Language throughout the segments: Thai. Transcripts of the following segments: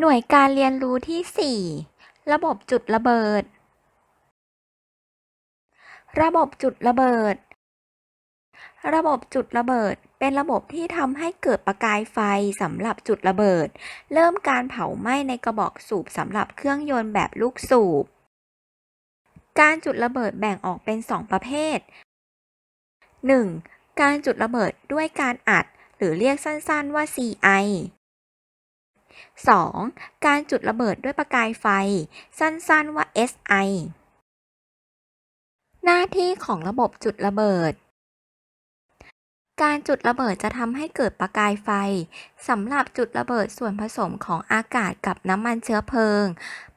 หน่วยการเรียนรู้ที่ 4 ระบบจุดระเบิด ระบบจุดระเบิด ระบบจุดระเบิด เป็นระบบที่ทำให้เกิดประกายไฟสำหรับจุดระเบิด เริ่มการเผาไหม้ในกระบอกสูบสำหรับเครื่องยนต์แบบลูกสูบ การจุดระเบิดแบ่งออกเป็น 2 ประเภท 1. การจุดระเบิดด้วยการอัด หรือเรียกสั้นๆว่า CI 2. การจุดระเบิดด้วยประกายไฟ สั้นๆว่า SI หน้าที่ของระบบจุดระเบิด การจุดระเบิดจะทำให้เกิดประกายไฟสำหรับจุดระเบิดส่วนผสมของอากาศกับน้ำมันเชื้อเพลิง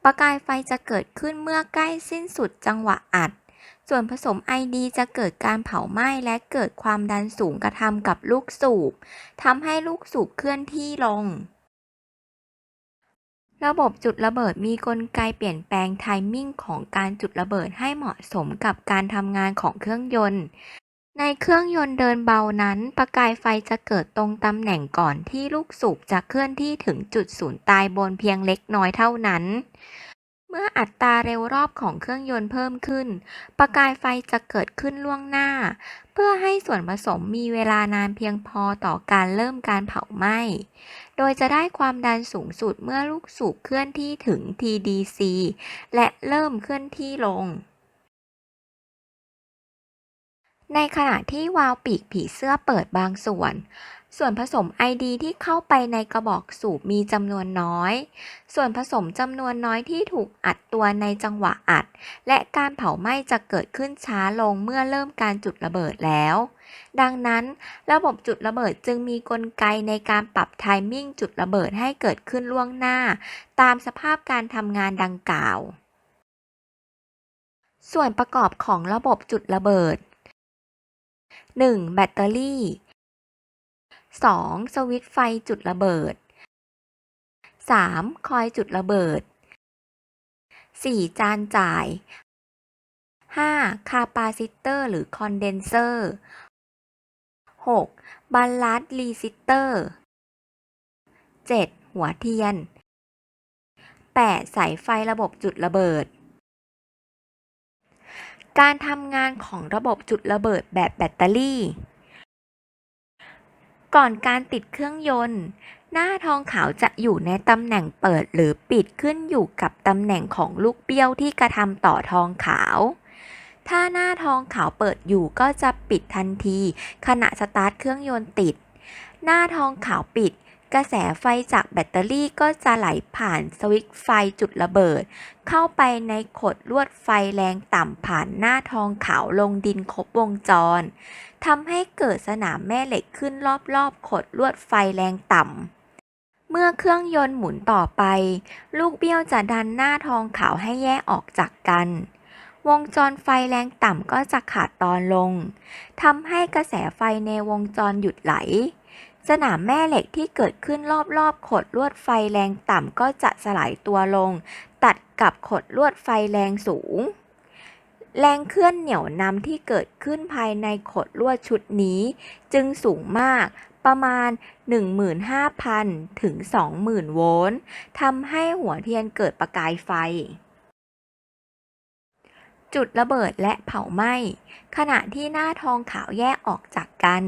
ประกายไฟจะเกิดขึ้นเมื่อใกล้สิ้นสุดจังหวะอัด ส่วนผสมไอดีจะเกิดการเผาไหม้และเกิดความดันสูงกระทำกับลูกสูบทำให้ลูกสูบเคลื่อนที่ลง ระบบจุดระเบิดมีกลไกเปลี่ยนแปลงไทมิ่งของการจุดระเบิดให้เหมาะสมกับการทำงานของเครื่องยนต์ ในเครื่องยนต์เดินเบานั้น ประกายไฟจะเกิดตรงตำแหน่งก่อนที่ลูกสูบจะเคลื่อนที่ถึงจุดศูนย์ตายบนเพียงเล็กน้อยเท่านั้น มื่ออัตราเร็วรอบของเครื่องยนต์เพิ่มขึ้น ประกายไฟจะเกิดขึ้นล่วงหน้า เพื่อให้ส่วนผสมมีเวลานานเพียงพอต่อการเริ่มการเผาไหม้ โดยจะได้ความดันสูงสุดเมื่อลูกสูบเคลื่อนที่ถึง TDC และเริ่มเคลื่อนที่ลงในขณะที่วาล์วปีกผีเสื้อเปิดบางส่วน ส่วนผสมไอดีที่เข้าไปในกระบอกสูบมีจำนวนน้อย ส่วนผสมจำนวนน้อยที่ถูกอัดตัวในจังหวะอัด และการเผาไหม้จะเกิดขึ้นช้าลงเมื่อเริ่มการจุดระเบิดแล้ว ดังนั้น ระบบจุดระเบิดจึงมีกลไกในการปรับไทมิ่งจุดระเบิดให้เกิดขึ้นล่วงหน้า ตามสภาพการทำงานดังกล่าว ส่วนประกอบของระบบจุดระเบิด 1. แบตเตอรี่ 2. สวิตช์ไฟจุดระเบิด 3. คอยจุดระเบิด 4. จานจ่าย 5. คาปาซิเตอร์หรือคอนเดนเซอร์ 6. บัลลัสรีซิเตอร์ 7. หัวเทียน 8. สายไฟระบบจุดระเบิด การทำงานของระบบจุดระเบิดแบบแบตเตอรี่ ก่อนการติดเครื่องยนต์ หน้าทองขาวจะอยู่ในตำแหน่งเปิดหรือปิดขึ้นอยู่กับตำแหน่งของลูกเบี้ยวที่กระทำต่อทองขาว ถ้าหน้าทองขาวเปิดอยู่ก็จะปิดทันที ขณะสตาร์ทเครื่องยนต์ติด หน้าทองขาวปิด กระแสไฟจากแบตเตอรี่ก็จะไหลผ่านสวิตช์ไฟจุดระเบิด เข้าไปในขดลวดไฟแรงต่ำผ่านหน้าทองขาวลงดินครบวงจรทำให้เกิดสนามแม่เหล็กขึ้นรอบๆขดลวดไฟแรงต่ำเมื่อเครื่องยนต์หมุนต่อไป ลูกเบี้ยวจะดันหน้าทองขาวให้แยกออกจากกัน วงจรไฟแรงต่ำก็จะขาดตอนลงทำให้กระแสไฟในวงจรหยุดไหล สนามแม่เหล็กที่เกิดขึ้นรอบๆขดลวดไฟแรงต่ำก็จะสลายตัวลง ตัดกับขดลวดไฟแรงสูง แรงเคลื่อนเหนี่ยวนำที่เกิดขึ้นภายในขดลวดชุดนี้ จึงสูงมากประมาณ 15,000 ถึง 20,000 โวลต์ทำให้หัวเทียนเกิดประกายไฟ จุดระเบิดและเผาไหม้ขณะที่หน้าทองขาวแยกออกจากกัน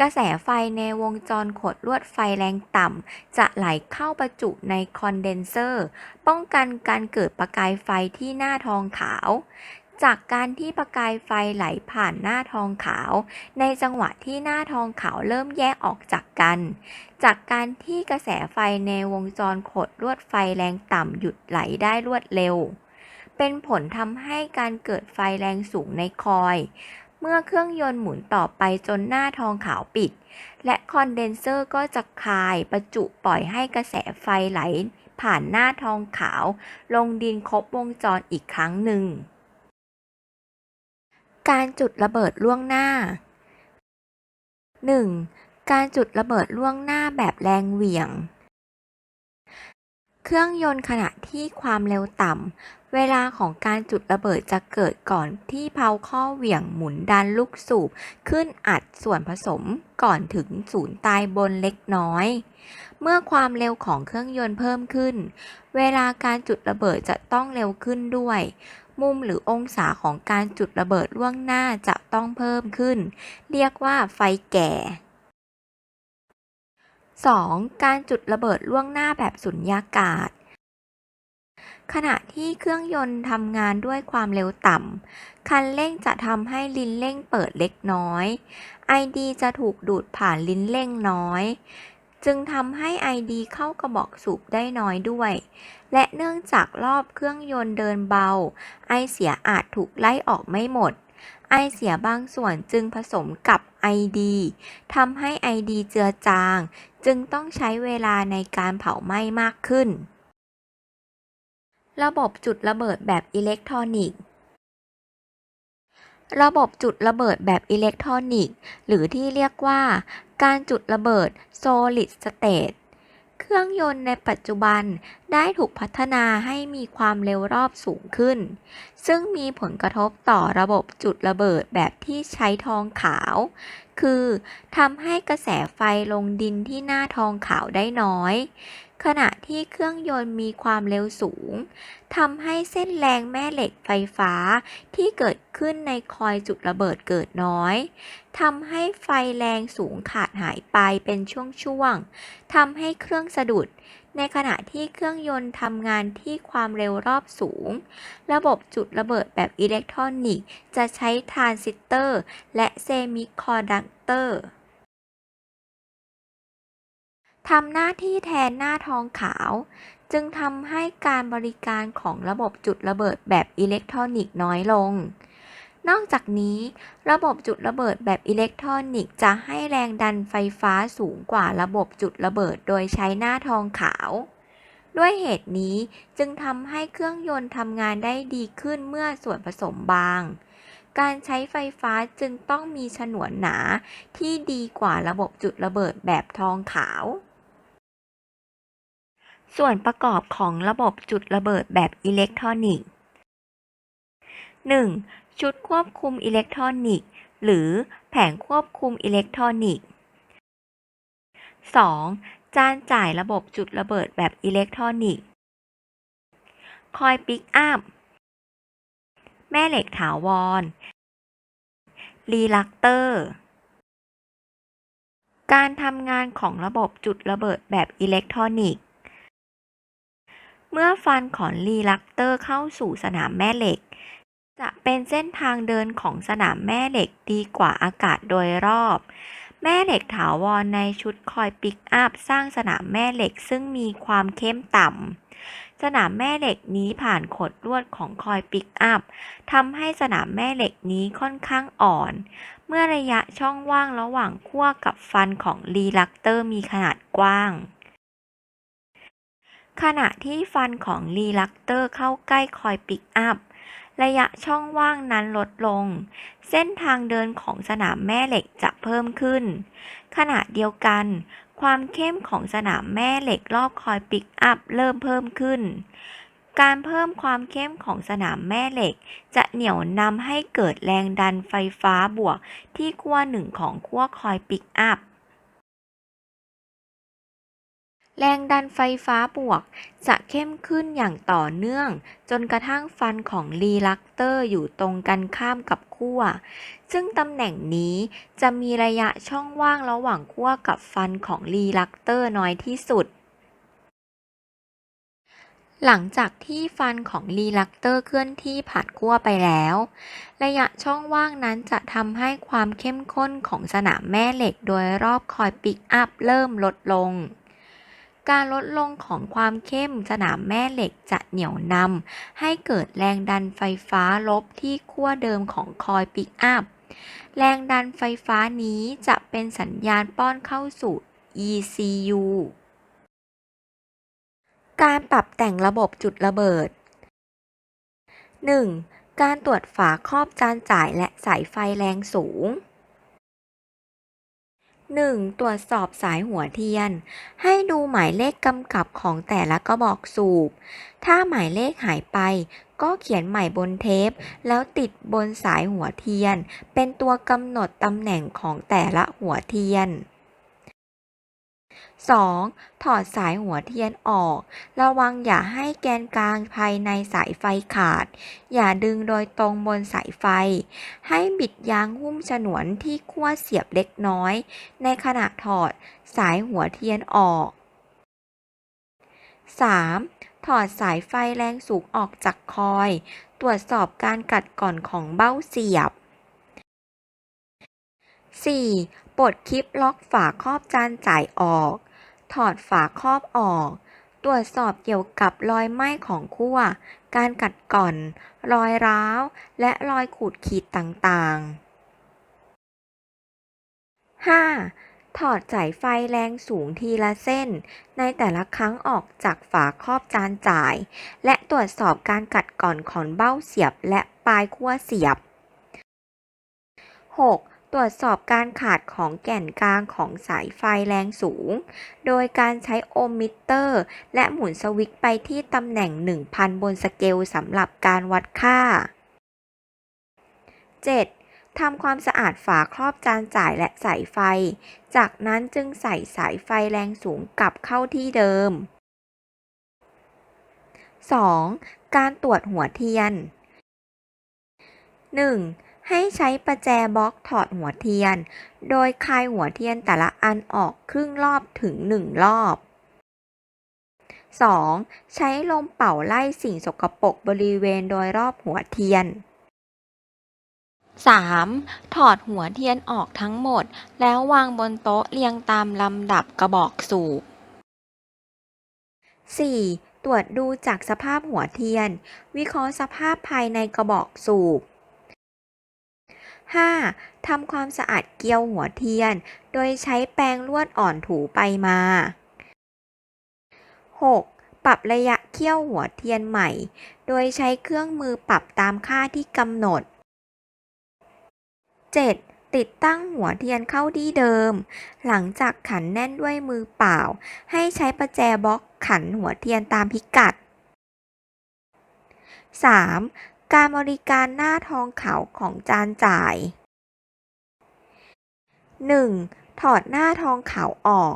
กระแสไฟในวงจรขดลวดไฟแรงต่ำจะไหลเข้าประจุในคอนเดนเซอร์ ป้องกันการเกิดประกายไฟที่หน้าทองขาว จากการที่ประกายไฟไหลผ่านหน้าทองขาว ในจังหวะที่หน้าทองขาวเริ่มแยกออกจากกัน จากการที่กระแสไฟในวงจรขดลวดไฟแรงต่ำหยุดไหลได้รวดเร็ว เป็นผลทำให้การเกิดไฟแรงสูงในคอย เมื่อเครื่องยนต์หมุนต่อไปจนหน้าทองขาวปิด และคอนเดนเซอร์ก็จะคายประจุปล่อยให้กระแสไฟไหล ผ่านหน้าทองขาว ลงดินครบวงจรอีกครั้งหนึ่ง การจุดระเบิดล่วงหน้า 1. การจุดระเบิดล่วงหน้าแบบแรงเหวี่ยง เครื่องยนต์ขณะที่ความเร็วต่ำ เวลาของการจุดระเบิดจะเกิดก่อนที่เพลาข้อเหวี่ยงหมุนดันลูกสูบ ขึ้นอัดส่วนผสมก่อนถึงศูนย์ตายบนเล็กน้อย เมื่อความเร็วของเครื่องยนต์เพิ่มขึ้น เวลาการจุดระเบิดจะต้องเร็วขึ้นด้วย มุมหรือองศาของการจุดระเบิดล่วงหน้าจะต้องเพิ่มขึ้น เรียกว่าไฟแก่ 2. การจุดระเบิดล่วงหน้าแบบสุญญากาศ ขณะที่เครื่องยนต์ทำงานด้วยความเร็วต่ำ คันเร่งจะทำให้ลิ้นเร่งเปิดเล็กน้อย ID จะถูกดูดผ่านลิ้นเร่งน้อย จึงทำให้ ID เข้ากระบอกสูบได้น้อยด้วย และเนื่องจากรอบเครื่องยนต์เดินเบา ไอเสียอาจถูกไล่ออกไม่หมด ไอเสียบางส่วนจึงผสมกับ ID ทำให้ ID เจือจาง จึงต้องใช้เวลาในการเผาไหม้มากขึ้น ระบบจุดระเบิดแบบอิเล็กทรอนิกส์ ระบบจุดระเบิดแบบอิเล็กทรอนิกส์ หรือที่เรียกว่า การจุดระเบิด solid state เครื่องยนต์ในปัจจุบันได้ถูกพัฒนาให้มีความเร็วรอบสูงขึ้น ซึ่งมีผลกระทบต่อระบบจุดระเบิดแบบที่ใช้ทองขาว คือทำให้กระแสไฟลงดินที่หน้าทองขาวได้น้อย ขณะที่เครื่องยนต์มีความเร็วสูงทำให้เส้นแรงแม่เหล็กไฟฟ้าที่เกิดขึ้นในคอยจุดระเบิดเกิดน้อยทำให้ไฟแรงสูงขาดหายไปเป็นช่วงๆทำให้เครื่องสะดุด ในขณะที่เครื่องยนต์ทำงานที่ความเร็วรอบสูง ระบบจุดระเบิดแบบอิเล็กทรอนิกส์จะใช้ทรานซิสเตอร์ และเซมิคอนดักเตอร์ ทำหน้าที่แทนหน้าทองขาว จึงทำให้การบริการของระบบจุดระเบิดแบบอิเล็กทรอนิกส์น้อยลง นอกจากนี้ ระบบจุดระเบิดแบบอิเล็กทรอนิกส์จะให้แรงดันไฟฟ้าสูงกว่าระบบจุดระเบิดโดยใช้หน้าทองขาว ด้วยเหตุนี้จึงทำให้เครื่องยนต์ทำงานได้ดีขึ้นเมื่อส่วนผสมบางการใช้ไฟฟ้าจึงต้องมีฉนวนหนาที่ดีกว่าระบบจุดระเบิดแบบทองขาว ส่วนประกอบของระบบจุดระเบิดแบบอิเล็กทรอนิกส์ 1. ชุดควบคุมอิเล็กทรอนิกส์ หรือแผงควบคุมอิเล็กทรอนิกส์ 2. จานจ่ายระบบจุดระเบิดแบบอิเล็กทรอนิกส์คอยปิกอัพ แม่เหล็กถาวร รีลักเตอร์ การทำงานของระบบจุดระเบิดแบบอิเล็กทรอนิกส์ เมื่อฟันของรีลักเตอร์เข้าสู่สนามแม่เหล็ก จะเป็นเส้นทางเดินของสนามแม่เหล็กดีกว่าอากาศโดยรอบ แม่เหล็กถาวรในชุดคอยปิกอัพสร้างสนามแม่เหล็กซึ่งมีความเข้มต่ำสนามแม่เหล็กนี้ผ่านขดลวดของคอยปิกอัพทำให้สนามแม่เหล็กนี้ค่อนข้างอ่อน เมื่อระยะช่องว่างระหว่างขั้วกับฟันของรีลักเตอร์มีขนาดกว้าง ขณะที่ฟันของรีลักเตอร์เข้าใกล้คอยปิกอัพ ระยะช่องว่างนั้นลดลง เส้นทางเดินของสนามแม่เหล็กจะเพิ่มขึ้น ขณะเดียวกัน ความเข้มของสนามแม่เหล็กรอบคอยปิกอัพเริ่มเพิ่มขึ้น การเพิ่มความเข้มของสนามแม่เหล็ก จะเหนี่ยวนำให้เกิดแรงดันไฟฟ้าบวกที่ขั้วหนึ่งของขั้วคอยปิกอัพ แรงดันไฟฟ้าบวก จะเข้มขึ้นอย่างต่อเนื่อง จนกระทั่งฟันของรีลักเตอร์อยู่ตรงกันข้ามกับขั้ว ซึ่งตำแหน่งนี้จะมีระยะช่องว่างระหว่างขั้วกับฟันของรีลักเตอร์น้อยที่สุด หลังจากที่ฟันของรีลักเตอร์เคลื่อนที่ผ่านขั้วไปแล้ว ระยะช่องว่างนั้นจะทำให้ความเข้มข้นของสนามแม่เหล็กโดยรอบคอยปิกอัพเริ่มลดลง การลดลงของความเข้มสนามแม่เหล็กจะเหนี่ยวนำให้เกิดแรงดันไฟฟ้าลบที่ขั้วเดิมของคอยปิกอัพ แรงดันไฟฟ้านี้จะเป็นสัญญาณป้อนเข้าสู่ ECU การปรับแต่งระบบจุดระเบิด 1. การตรวจฝาครอบจานจ่ายและสายไฟแรงสูง 1. ตรวจสอบสายหัวเทียน ให้ดูหมายเลขกำกับของแต่ละกระบอกสูบ ถ้าหมายเลขหายไป ก็เขียนใหม่บนเทป แล้วติดบนสายหัวเทียน เป็นตัวกำหนดตำแหน่งของแต่ละหัวเทียน 2. ถอดสายหัวเทียนออก ระวังอย่าให้แกนกลางภายในสายไฟขาด อย่าดึงโดยตรงบนสายไฟ ให้บิดยางหุ้มฉนวนที่ขั้วเสียบเล็กน้อย ในขณะถอดสายหัวเทียนออก 3. ถอดสายไฟแรงสูงออกจากคอย ตรวจสอบการกัดก่อนของเบ้าเสียบ 4. ปลดคลิปล็อกฝาครอบจานจ่ายออก ถอดฝาครอบออก ตรวจสอบเกี่ยวกับรอยไหม้ของขั้ว การกัดก่อน รอยร้าว และรอยขูดขีดต่างๆ 5. ถอดสายไฟแรงสูงทีละเส้น ในแต่ละครั้งออกจากฝาครอบจานจ่าย และตรวจสอบการกัดก่อนของเบ้าเสียบและปลายขั้วเสียบ 6. ตรวจสอบการขาดของแก่นกลางของสายไฟแรงสูง โดยการใช้โอห์มมิเตอร์ และหมุนสวิตช์ไปที่ตำแหน่ง 1000 บนสเกลสำหรับการวัดค่า 7. ทำความสะอาดฝาครอบจานจ่ายและสายไฟ จากนั้นจึงใส่สายไฟแรงสูงกลับเข้าที่เดิม 2. การตรวจหัวเทียน 1. ให้ใช้ประแจบล็อกถอดหัวเทียน โดยคลายหัวเทียนแต่ละอันออกครึ่งรอบถึง 1 รอบ 2. ใช้ลมเป่าไล่สิ่งสกปรกบริเวณโดยรอบหัวเทียน 3. ถอดหัวเทียนออกทั้งหมด แล้ววางบนโต๊ะเรียงตามลำดับกระบอกสูบ 4. ตรวจดูจากสภาพหัวเทียน วิเคราะห์สภาพภายในกระบอกสูบ 5. ทำความสะอาดเกลียวหัวเทียน โดยใช้แปรงลวดอ่อนถูไปมา 6. ปรับระยะเคี่ยวหัวเทียนใหม่ โดยใช้เครื่องมือปรับตามค่าที่กำหนด 7. ติดตั้งหัวเทียนเข้าที่เดิม หลังจากขันแน่นด้วยมือเปล่า ให้ใช้ประแจบล็อกขันหัวเทียนตามพิกัด 3. การบริการหน้าทองขาวของจานจ่าย 1. ถอดหน้าทองขาวออก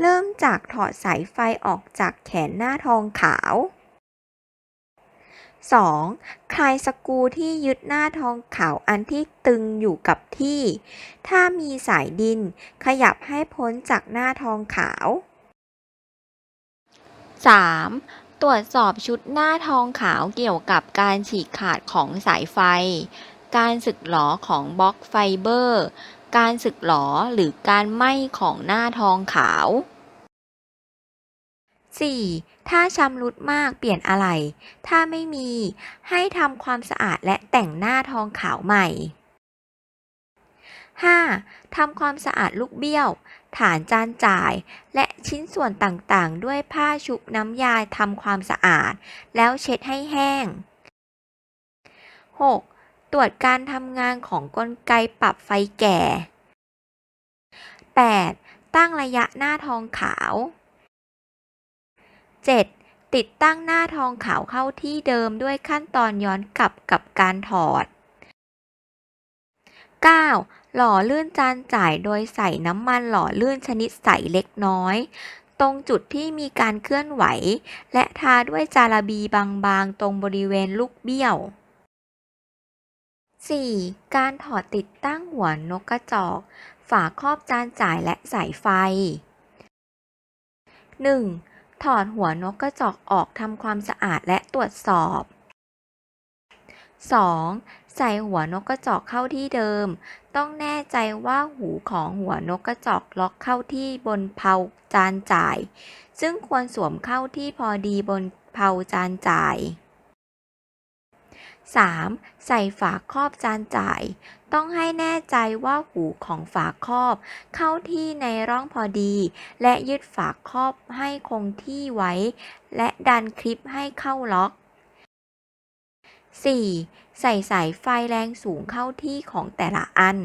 เริ่มจากถอดสายไฟออกจากแขนหน้าทองขาว 2. คลายสกูที่ยึดหน้าทองขาวอันที่ตึงอยู่กับที่ ถ้ามีสายดินขยับให้พ้นจากหน้าทองขาว 3. ตรวจสอบชุดหน้าทองขาวเกี่ยวกับการฉีกขาดของสายไฟ การสึกหรอของบล็อกไฟเบอร์ การสึกหรอหรือการไหม้ของหน้าทองขาว 4. ถ้าชำรุดมากเปลี่ยนอะไหล่ถ้าไม่มี ให้ทำความสะอาดและแต่งหน้าทองขาวใหม่ 5. ทำความสะอาดลูกเบี้ยว ฐานจานจ่าย และชิ้นส่วนต่างๆ ด้วยผ้าชุบน้ำยาทำความสะอาด แล้วเช็ดให้แห้ง 6. ตรวจการทำงานของกลไกปรับไฟแก่ 8. ตั้งระยะหน้าทองขาว 7. ติดตั้งหน้าทองขาวเข้าที่เดิมด้วยขั้นตอนย้อนกลับกับการถอด 9. หล่อลื่นจานจ่ายโดยใส่น้ำมันหล่อลื่นชนิดใสเล็กน้อย ตรงจุดที่มีการเคลื่อนไหว และทาด้วยจาระบีบางๆ ตรงบริเวณลูกเบี้ยว 4. การถอดติดตั้งหัวนกกระจอก ฝาครอบจานจ่ายและสายไฟ 1. ถอดหัวนกกระจอกออกทำความสะอาดและตรวจสอบ 2. ใส่หัวนกกระจอกเข้าที่เดิม ต้องแน่ใจว่าหูของหัวนกกระจอกล็อกเข้าที่บนเพาจานจ่าย ซึ่งควรสวมเข้าที่พอดีบนเพาจานจ่าย 3. ใส่ฝาครอบจานจ่าย ต้องให้แน่ใจว่าหูของฝาครอบ เข้าที่ในร่องพอดี และยึดฝาครอบให้คงที่ไว้ และดันคลิปให้เข้าล็อก 4. ใส่สายไฟแรงสูงเข้าที่ของแต่ละอัน